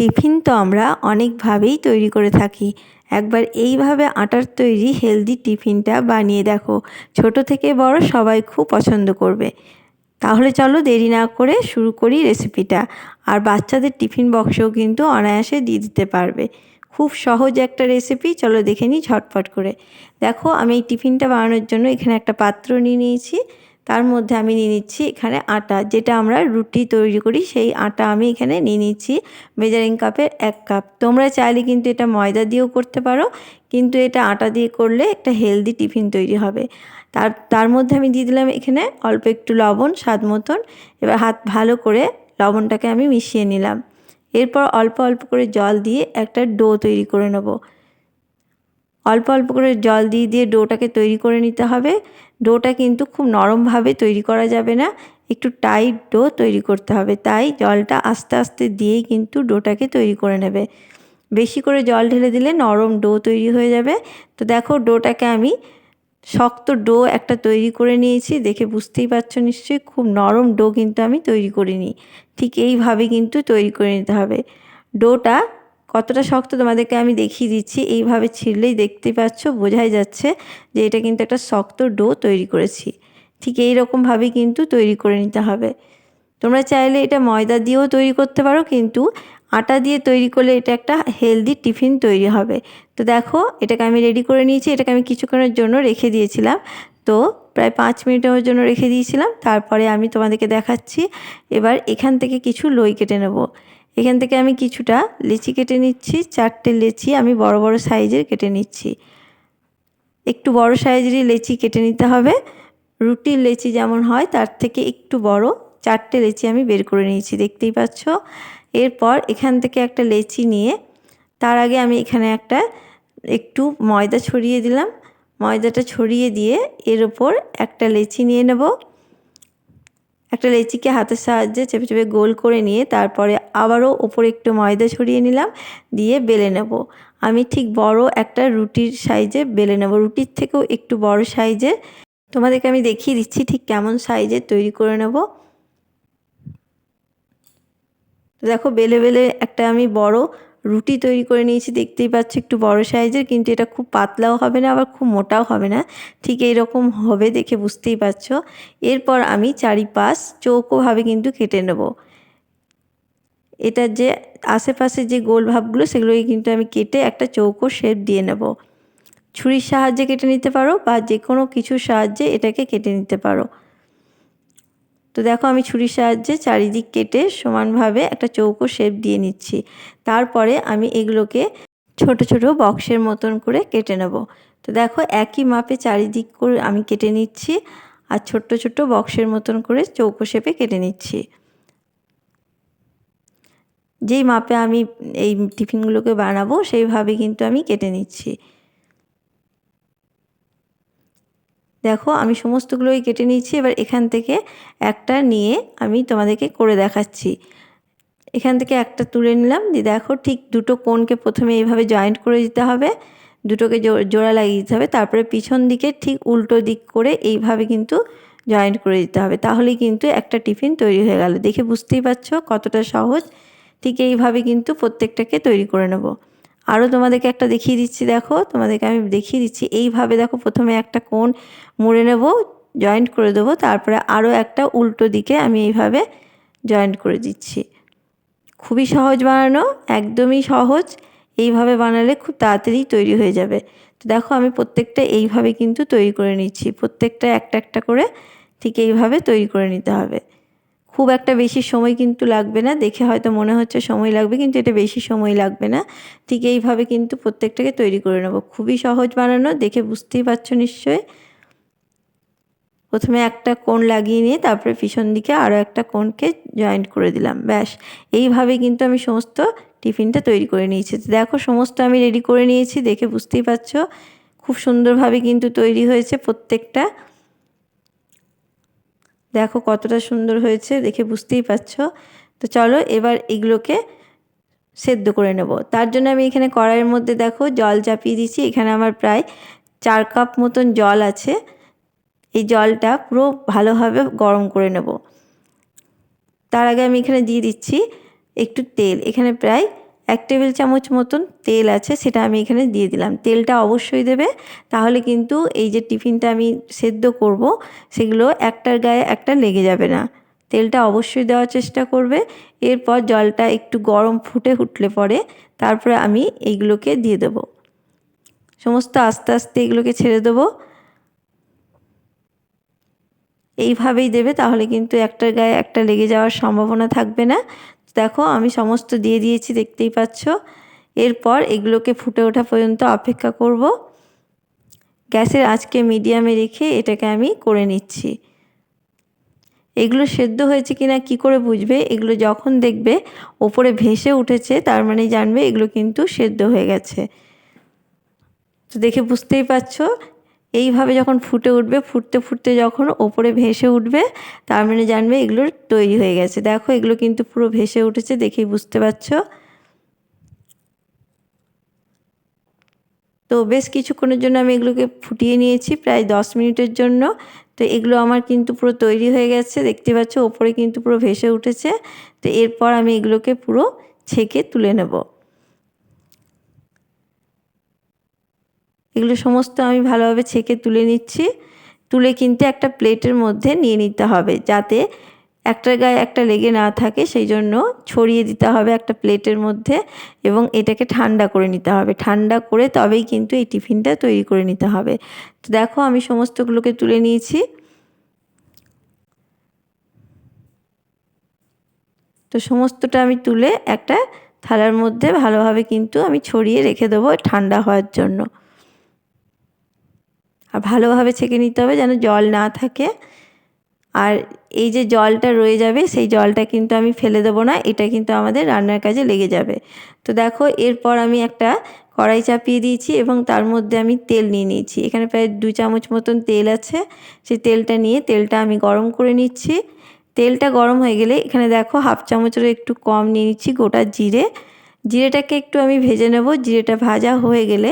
Tiffin তো আমরা অনেকভাবেই তৈরি করে থাকি। একবার এইভাবে আটার তৈরি হেলদি টিফিনটা বানিয়ে দেখো। ছোট থেকে বড় সবাই খুব পছন্দ করবে। তাহলে চলো দেরি না করে শুরু করি রেসিপিটা। আর বাচ্চাদের টিফিন বক্সেও কিন্তু অনায়াসে দিয়ে দিতে পারবে। খুব সহজ একটা রেসিপি, চলো দেখে নিই ঝটপট করে। দেখো, আমি এই টিফিনটা বানানোর জন্য এখানে একটা পাত্র নিয়ে নিয়েছি। তার মধ্যে আমি নিয়ে নিচ্ছি এখানে আটা। যেটা আমরা রুটি তৈরি করি, সেই আটা আমি এখানে নিয়ে নিচ্ছি মেজারিং কাপের এক কাপ তোমরা চাইলে কিন্তু এটা ময়দা দিয়েও করতে পারো, কিন্তু এটা আটা দিয়ে করলে একটা হেলদি টিফিন তৈরি হবে। তার তার মধ্যে আমি দিয়ে দিলাম এখানে অল্প একটু লবণ, স্বাদ মতন। এবার হাত ভালো করে লবণটাকে আমি মিশিয়ে নিলাম। এরপর অল্প অল্প করে জল দিয়ে একটা ডো তৈরি করে নেব। অল্প অল্প করে জল দিয়ে দিয়ে ডোটাকে তৈরি করে নিতে হবে। ডোটা কিন্তু খুব নরমভাবে তৈরি করা যাবে না, একটু টাইট ডো তৈরি করতে হবে, তাই জলটা আস্তে আস্তে দিয়েই কিন্তু ডোটাকে তৈরি করে নেবে। বেশি করে জল ঢেলে দিলে নরম ডো তৈরি হয়ে যাবে। তো দেখো ডোটাকে আমি শক্ত ডো একটা তৈরি করে নিয়েছি, দেখে বুঝতেই পারছ নিশ্চয়ই, খুব নরম ডো কিন্তু আমি তৈরি করিনি। ঠিক এইভাবে কিন্তু তৈরি করে নিতে হবে। ডোটা কতটা শক্ত তোমাদেরকে আমি দেখিয়ে দিচ্ছি। এইভাবে ছিঁড়লেই দেখতে পাচ্ছ, বোঝাই যাচ্ছে যে এটা কিন্তু একটা শক্ত ডো তৈরি করেছি। ঠিক এই রকমভাবেই কিন্তু তৈরি করে নিতে হবে। তোমরা চাইলে এটা ময়দা দিয়েও তৈরি করতে পারো, কিন্তু আটা দিয়ে তৈরি করলে এটা একটা হেলদি টিফিন তৈরি হবে। তো দেখো, এটাকে আমি রেডি করে নিয়েছি, এটাকে আমি কিছুক্ষণের জন্য রেখে দিয়েছিলাম। তো প্রায় পাঁচ মিনিটের জন্য রেখে দিয়েছিলাম। তারপরে আমি তোমাদেরকে দেখাচ্ছি। এবার এখান থেকে কিছু লই কেটে নেব। এখান থেকে আমি কিছুটা লেচি কেটে নিচ্ছি, চারটে লেচি আমি বড় বড় সাইজের কেটে নিচ্ছি। একটু বড় সাইজেরই লেচি কেটে নিতে হবে। রুটির লেচি যেমন হয়, তার থেকে একটু বড় চারটে লেচি আমি বের করে নিয়েছি, দেখতেই পাচ্ছ? এরপর এখান থেকে একটা লেচি নিয়ে, তার আগে আমি এখানে একটা একটু ময়দা ছড়িয়ে দিলাম। ময়দাটা ছড়িয়ে দিয়ে এর ওপর একটা লেচি নিয়ে নেব। একটা লেচিকে হাতের সাহায্যে চেপে চেপে গোল করে নিয়ে তারপরে আবারও ওপরে একটু ময়দা ছড়িয়ে নিলাম, দিয়ে বেলে নেব। আমি ঠিক বড় একটা রুটির সাইজে বেলে নেব। রুটির থেকেও একটু বড় সাইজে। তোমাদেরকে আমি দেখিয়ে দিচ্ছি ঠিক কেমন সাইজের তৈরি করে নেব। দেখো, বেলে বেলে একটা আমি বড় রুটি তৈরি করে নিয়েছি, দেখতেই পাচ্ছ একটু বড় সাইজের, কিন্তু এটা খুব পাতলাও হবে না, আবার খুব মোটাও হবে না। ঠিক এইরকম হবে দেখে বুঝতেই পারছ। এরপর আমি চারিপাশ চৌকোভাবে কিন্তু কেটে নেব। এটার যে আশেপাশে যে গোল ভাবগুলো, সেগুলোকে কিন্তু আমি কেটে একটা চৌকো শেপ দিয়ে নেব। ছুরির সাহায্যে কেটে নিতে পারো বা যে কোনো কিছুর সাহায্যে এটাকে কেটে নিতে পারো। তো দেখো আমি ছুরির সাহায্যে চারিদিক কেটে সমানভাবে একটা চৌকো শেপ দিয়ে নিচ্ছি। তারপরে আমি এগুলোকে ছোট ছোট বক্সের মতন করে কেটে নেব। তো দেখো একই মাপে চারিদিক করে আমি কেটে নিচ্ছি আর ছোট্ট ছোট্ট বক্সের মতন করে চৌকো শেপে কেটে নিচ্ছি। যেই মাপে আমি এই টিফিনগুলোকে বানাবো সেইভাবে কিন্তু আমি কেটে নিচ্ছি। দেখো, আমি সমস্তগুলোই কেটে নিয়েছি। এবার এখান থেকে একটা নিয়ে আমি তোমাদেরকে করে দেখাচ্ছি। এখান থেকে একটা তুলে নিলাম। দিয়ে দেখো, ঠিক দুটো কোনকে প্রথমে এইভাবে জয়েন্ট করে দিতে হবে। দুটোকে জোড়া লাগিয়ে দিতে হবে। তারপরে পিছন দিকে ঠিক উল্টো দিক করে এইভাবে কিন্তু জয়েন্ট করে দিতে হবে। তাহলেই কিন্তু একটা টিফিন তৈরি হয়ে গেল। দেখে বুঝতেই পারছ কতটা সহজ। ঠিক এইভাবে কিন্তু প্রত্যেকটাকে তৈরি করে নেব। আরও তোমাদেরকে একটা দেখিয়ে দিচ্ছি, দেখো। তোমাদেরকে আমি দেখিয়ে দিচ্ছি। এইভাবে দেখো, প্রথমে একটা কোণ মুড়ে নেব জয়েন্ট করে দেবো, তারপরে আরও একটা উল্টো দিকে আমি এইভাবে জয়েন্ট করে দিচ্ছি। খুবই সহজ বানানো, একদমই সহজ। এইভাবে বানালে খুব তাড়াতাড়ি তৈরি হয়ে যাবে। তো দেখো, আমি প্রত্যেকটা এইভাবে কিন্তু তৈরি করে নিচ্ছি। প্রত্যেকটা একটা একটা করে ঠিক এইভাবে তৈরি করে নিতে হবে। খুব একটা বেশি সময় কিন্তু লাগবে না। দেখে হয়তো মনে হচ্ছে সময় লাগবে, কিন্তু এটা বেশি সময় লাগবে না। ঠিক এইভাবে কিন্তু প্রত্যেকটাকে তৈরি করে নেব। খুবই সহজ বানানো, দেখে বুঝতেই পারছ নিশ্চয়ই। প্রথমে একটা কোণ লাগিয়ে নিয়ে তারপরে পিছন দিকে আরও একটা কোণকে জয়েন্ট করে দিলাম। ব্যাস, এইভাবে কিন্তু আমি সমস্ত টিফিনটা তৈরি করে নিয়েছি। দেখো, সমস্ত আমি রেডি করে নিয়েছি, দেখে বুঝতেই পারছ। খুব সুন্দরভাবে কিন্তু তৈরি হয়েছে প্রত্যেকটা। দেখো কতটা সুন্দর হয়েছে, দেখে বুঝতেই পারছ। তো চলো এবার এগুলোকে সেদ্ধ করে নেব। তার জন্য আমি এখানে কড়াইয়ের মধ্যে দেখো জল চাপিয়ে দিচ্ছি এখানে আমার প্রায় চার কাপ মতন জল আছে। এই জলটা পুরো ভালোভাবে গরম করে নেব। তার আগে আমি এখানে দিয়ে দিচ্ছি একটু তেল। এখানে প্রায় এক টেবিল চামচ মতন তেল আছে, সেটা আমি এখানে দিয়ে দিলাম। তেলটা অবশ্যই দেবে। তাহলে কিন্তু এই যে টিফিনটা আমি সেদ্ধ করব, সেগুলো একটার গায়ে একটা লেগে যাবে না। তেলটা অবশ্যই দেওয়ার চেষ্টা করবে। এরপর জলটা একটু গরম ফুটে উঠলে পরে তারপরে আমি এইগুলোকে দিয়ে দেব। সমস্ত আস্তে আস্তে এগুলোকে ছেড়ে দেবো। এইভাবেই দেবে, তাহলে কিন্তু একটার গায়ে একটা লেগে যাওয়ার সম্ভাবনা থাকবে না। দেখো আমি সমস্ত দিয়ে দিয়েছি, দেখতেই পাচ্ছ। এরপর এগুলোকে ফুটে ওঠা পর্যন্ত অপেক্ষা করব। গ্যাসের আজকে মিডিয়ামে রেখে এটাকে আমি করে নিচ্ছি। এগুলো সেদ্ধ হয়েছে কিনা কি করে বুঝবে? এগুলো যখন দেখবে ওপরে ভেসে উঠেছে, তার মানে জানবে এগুলো কিন্তু সেদ্ধ হয়ে গেছে। তো দেখে বুঝতেই পারছ এইভাবে যখন ফুটে উঠবে, ফুটতে ফুটতে যখন ওপরে ভেসে উঠবে, তার মানে জানবে এগুলোর তৈরি হয়ে গেছে। দেখো, এগুলো কিন্তু পুরো ভেসে উঠেছে, দেখেই বুঝতে পারছ। তো বেশ কিছুক্ষণের জন্য আমি এগুলোকে ফুটিয়ে নিয়েছি, প্রায় দশ মিনিটের জন্য। তো এগুলো আমার কিন্তু পুরো তৈরি হয়ে গেছে, দেখতে পাচ্ছ, ওপরে কিন্তু পুরো ভেসে উঠেছে। তো এরপর আমি এগুলোকে পুরো ছেঁকে তুলে নেব। এগুলো সমস্ত আমি ভালোভাবে ছেঁকে তুলে নিচ্ছি। তুলে কিন্তু একটা প্লেটের মধ্যে নিয়ে নিতে হবে যাতে একটার গায়ে একটা লেগে না থাকে, সেই জন্য ছড়িয়ে দিতে হবে একটা প্লেটের মধ্যে এবং এটাকে ঠান্ডা করে নিতে হবে। ঠান্ডা করে তবেই কিন্তু এই টিফিনটা তৈরি করে নিতে হবে। তো দেখো আমি সমস্তগুলোকে তুলে নিয়েছি। তো সমস্তটা আমি তুলে একটা থালার মধ্যে ভালোভাবে কিন্তু আমি ছড়িয়ে রেখে দেবো ঠান্ডা হওয়ার জন্য। আর ভালোভাবে ছেঁকে নিতে হবে যেন জল না থাকে। আর এই যে জলটা রয়ে যাবে, সেই জলটা কিন্তু আমি ফেলে দেবো না, এটা কিন্তু আমাদের রান্নার কাজে লেগে যাবে। তো দেখো, এরপর আমি একটা কড়াই চাপিয়ে দিয়েছি এবং তার মধ্যে আমি তেল নিয়ে নিয়েছি। এখানে প্রায় দু চামচ মতন তেল আছে সেই তেলটা নিয়ে তেলটা আমি গরম করে নিচ্ছি। তেলটা গরম হয়ে গেলে এখানে দেখো, হাফ চামচেরও একটু কম নিয়ে নিচ্ছি গোটা জিরে। জিরেটাকে একটু আমি ভেজে নেব, জিরেটা ভাজা হয়ে গেলে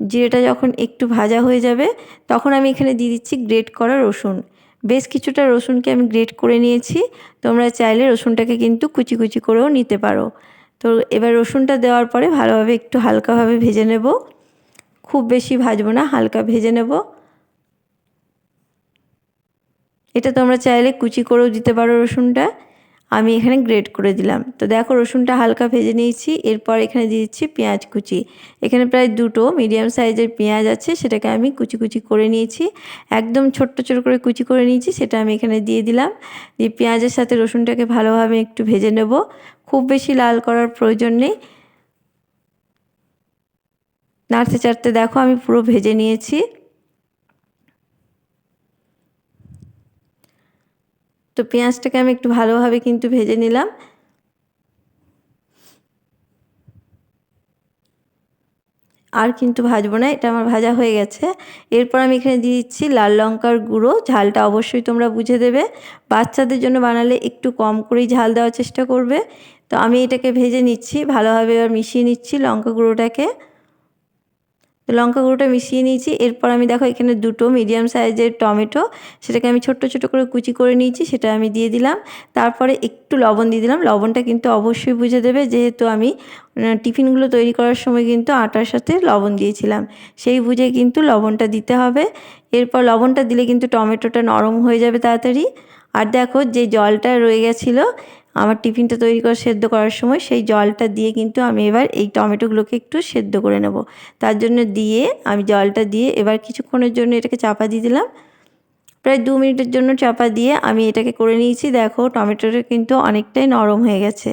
জিরেটা যখন একটু ভাজা হয়ে যাবে, তখন আমি এখানে দিয়ে দিচ্ছি গ্রেট করা রসুন। বেশ কিছুটা রসুনকে আমি গ্রেট করে নিয়েছি, তোমরা চাইলে রসুনটাকে কিন্তু কুচি কুচি করেও নিতে পারো। তো এবার রসুনটা দেওয়ার পরে ভালোভাবে একটু হালকাভাবে ভেজে নেব। খুব বেশি ভাজবো না, হালকা ভেজে নেব। এটা তোমরা চাইলে কুচি করেও দিতে পারো রসুনটা। আমি এখানে গ্রেট করে দিলাম। তো দেখো রসুনটা হালকা ভেজে নিয়েছি, এরপর এখানে দিয়ে দিচ্ছি পেঁয়াজ কুচি। এখানে প্রায় দুটো মিডিয়াম সাইজের পেঁয়াজ আছে, সেটাকে আমি কুচি কুচি করে নিয়েছি। একদম ছোট্ট ছোট করে কুচি করে নিয়েছি, সেটা আমি এখানে দিয়ে দিলাম। দিয়ে পেঁয়াজের সাথে রসুনটাকে ভালোভাবে একটু ভেজে নেব। খুব বেশি লাল করার প্রয়োজন নেই। নাড়তে চাড়তে দেখো আমি পুরো ভেজে নিয়েছি। তো পেঁয়াজটাকে আমি একটু ভালোভাবে কিন্তু ভেজে নিলাম। আর কিন্তু ভাজবো না, এটা আমার ভাজা হয়ে গেছে। এরপর আমি এখানে দিয়ে দিচ্ছি লাল লঙ্কার গুঁড়ো, ঝালটা অবশ্যই তোমরা বুঝে দেবে। বাচ্চাদের জন্য বানালে একটু কম করেই ঝাল দেওয়ার চেষ্টা করবে। তো আমি এটাকে ভেজে নিচ্ছি, ভালোভাবে এবার মিশিয়ে নিচ্ছি লঙ্কা গুঁড়োটাকে। তো লঙ্কা গুঁড়োটা মিশিয়ে নিয়েছি। এরপর আমি দেখো এখানে দুটো মিডিয়াম সাইজের টমেটো, সেটাকে আমি ছোট্ট ছোট করে কুচি করে নিয়েছি, সেটা আমি দিয়ে দিলাম। তারপরে একটু লবণ দিয়ে দিলাম। লবণটা কিন্তু অবশ্যই বুঝে দেবে, যেহেতু আমি টিফিনগুলো তৈরি করার সময় কিন্তু আটার সাথে লবণ দিয়েছিলাম। সেই বুঝে কিন্তু লবণটা দিতে হবে। এরপর লবণটা দিলে কিন্তু টমেটোটা নরম হয়ে যাবে তাড়াতাড়ি। আর দেখো যে জলটা রয়ে গেছিল আমার টিফিনটা তৈরি করে সেদ্ধ করার সময় সেই জলটা দিয়ে কিন্তু আমি এবার এই টমেটোগুলোকে একটু সেদ্ধ করে নেব। তার জন্য দিয়ে আমি জলটা দিয়ে এবার কিছুক্ষণের জন্য এটাকে চাপা দিয়ে দিলাম। প্রায় দু মিনিটের জন্য চাপা দিয়ে আমি এটাকে করে নিয়েছি। দেখো টমেটোটা কিন্তু অনেকটাই নরম হয়ে গেছে।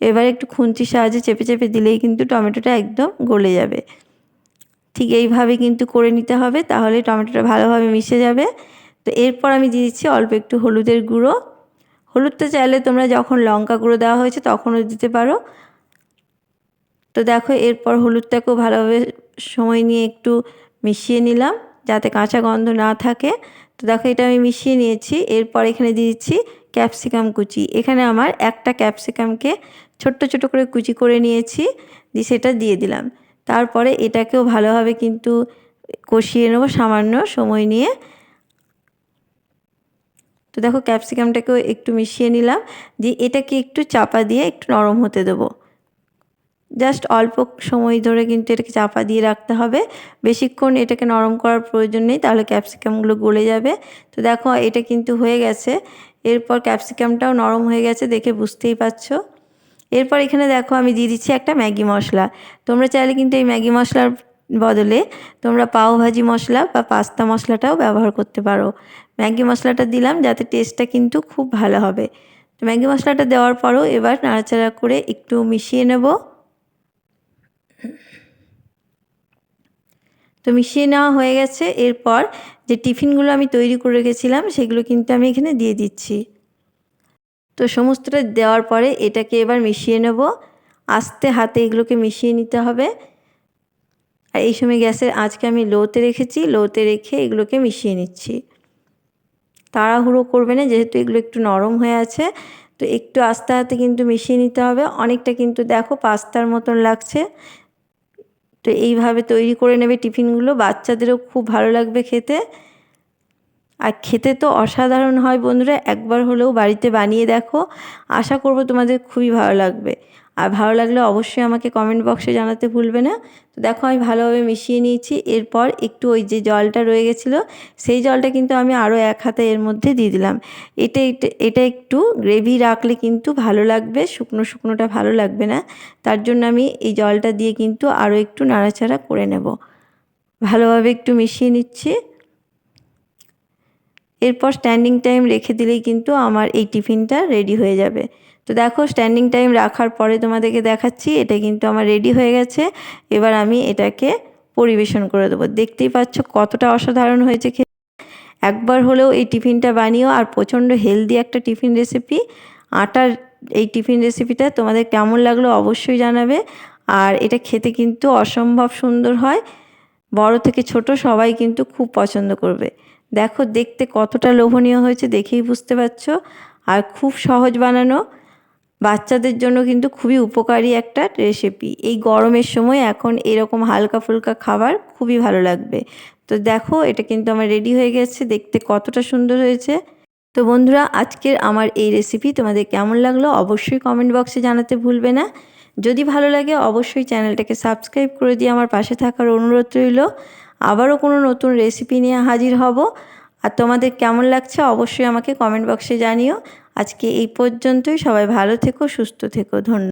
এবার একটু খুন্তির সাহায্যে চেপে চেপে দিলেই কিন্তু টমেটোটা একদম গলে যাবে। ঠিক এইভাবে কিন্তু করে নিতে হবে, তাহলে টমেটোটা ভালোভাবে মিশে যাবে। তো এরপর আমি দিয়ে দিচ্ছি অল্প একটু হলুদের গুঁড়ো। হলুদটা চাইলে তোমরা যখন লঙ্কা গুঁড়ো দেওয়া হয়েছে তখনও দিতে পারো। তো দেখো, এরপর হলুদটাকেও ভালোভাবে সময় নিয়ে একটু মিশিয়ে নিলাম যাতে কাঁচা গন্ধ না থাকে। তো দেখো, এটা আমি মিশিয়ে নিয়েছি। এরপর এখানে দিয়ে দিচ্ছি ক্যাপসিকাম কুচি। এখানে আমার একটা ক্যাপসিকামকে ছোট্ট ছোট করে কুচি করে নিয়েছি, দিয়ে সেটা দিয়ে দিলাম। তারপরে এটাকেও ভালোভাবে কিন্তু কষিয়ে নেব সামান্য সময় নিয়ে। তো দেখো ক্যাপসিকামটাকেও একটু মিশিয়ে নিলাম, দিয়ে এটাকে একটু চাপা দিয়ে একটু নরম হতে দেবো। জাস্ট অল্প সময় ধরে কিন্তু এটাকে চাপা দিয়ে রাখতে হবে। বেশিক্ষণ এটাকে নরম করার প্রয়োজন নেই, তাহলে ক্যাপসিকামগুলো গলে যাবে। তো দেখো এটা কিন্তু হয়ে গেছে। এরপর ক্যাপসিকামটাও নরম হয়ে গেছে, দেখে বুঝতেই পারছ। এরপর এখানে দেখো আমি দিয়ে দিচ্ছি একটা ম্যাগি মশলা। তোমরা চাইলে কিন্তু এই ম্যাগি মশলার বদলে তোমরা পাও ভাজি মশলা বা পাস্তা মশলাটাও ব্যবহার করতে পারো। ম্যাগি মশলাটা দিলাম যাতে টেস্টটা কিন্তু খুব ভালো হবে। তো ম্যাগি মশলাটা দেওয়ার পরও এবার নাড়াচাড়া করে একটু মিশিয়ে নেব। তো মিশিয়ে নেওয়া হয়ে গেছে। এরপর যে টিফিনগুলো আমি তৈরি করে রেখেছিলাম সেগুলো কিন্তু আমি এখানে দিয়ে দিচ্ছি। তো সমস্তটা দেওয়ার পরে এটাকে এবার মিশিয়ে নেব। আস্তে হাতে এগুলোকে মিশিয়ে নিতে হবে। আর এই সময় গ্যাসের আজকে আমি লোতে রেখেছি, লোতে রেখে এগুলোকে মিশিয়ে নিচ্ছি। তাড়াহুড়ো করবে না, যেহেতু এগুলো একটু নরম হয়ে আছে, তো একটু আস্তে আস্তে কিন্তু মিশিয়ে নিতে হবে। অনেকটা কিন্তু দেখো পাস্তার মতন লাগছে। তো এইভাবে তৈরি করে নেবে টিফিনগুলো। বাচ্চাদেরও খুব ভালো লাগবে খেতে। আর খেতে তো অসাধারণ হয় বন্ধুরা, একবার হলেও বাড়িতে বানিয়ে দেখো। আশা করব তোমাদের খুবই ভালো লাগবে। আর ভালো লাগলে অবশ্যই আমাকে কমেন্ট বক্সে জানাতে ভুলবে না। তো দেখো আমি ভালোভাবে মিশিয়ে নিয়েছি, এরপর একটু ওই যে জলটা রয়ে গেছিল, সেই জলটা কিন্তু আমি আরও এক হাতে এর মধ্যে দিয়ে দিলাম। এটা এটা একটু গ্রেভি রাখলে কিন্তু ভালো লাগবে, শুকনো শুকনোটা ভালো লাগবে না। তার জন্য আমি এই জলটা দিয়ে কিন্তু আরও একটু নাড়াচাড়া করে নেব। ভালোভাবে একটু মিশিয়ে নিচ্ছি। এরপর স্ট্যান্ডিং টাইম রেখে দিলেই কিন্তু আমার এই টিফিনটা রেডি হয়ে যাবে। তো দেখো স্ট্যান্ডিং টাইম রাখার পরে তোমাদেরকে দেখাচ্ছি, এটা কিন্তু আমার রেডি হয়ে গেছে। এবার আমি এটাকে পরিবেশন করে দেবো। দেখতেই পাচ্ছ কতটা অসাধারণ হয়েছে খেতে। একবার হলেও এই টিফিনটা বানিও, আর প্রচণ্ড হেলদি একটা টিফিন রেসিপি আটার এই টিফিন রেসিপিটা তোমাদের কেমন লাগল অবশ্যই জানাবে। আর এটা খেতে কিন্তু অসম্ভব সুন্দর হয়। বড় থেকে ছোট সবাই কিন্তু খুব পছন্দ করবে। দেখো দেখতে কতটা লোভনীয় হয়েছে দেখেই বুঝতে পারছ। আর খুব সহজ বানানো। বাচ্চাদের জন্য কিন্তু খুবই উপকারী একটা রেসিপি এই গরমের সময় এখন এরকম হালকা ফুলকা খাবার খুবই ভালো লাগবে। তো দেখো, এটা কিন্তু আমার রেডি হয়ে গেছে। দেখতে কতটা সুন্দর হয়েছে। তো বন্ধুরা, আজকের আমার এই রেসিপি তোমাদের কেমন লাগল অবশ্যই কমেন্ট বক্সে জানাতে ভুলবে না। যদি ভালো লাগে, অবশ্যই চ্যানেলটাকে সাবস্ক্রাইব করে দিয়ে আমার পাশে থাকার অনুরোধ রইল। আবারও কোনো নতুন রেসিপি নিয়ে হাজির হব। আর তোমাদের কেমন লাগছে অবশ্যই আমাকে কমেন্ট বক্সে জানিও। আজকে এই পর্যন্তই। সবাই ভালো থেকো, সুস্থ থেকো। ধন্যবাদ।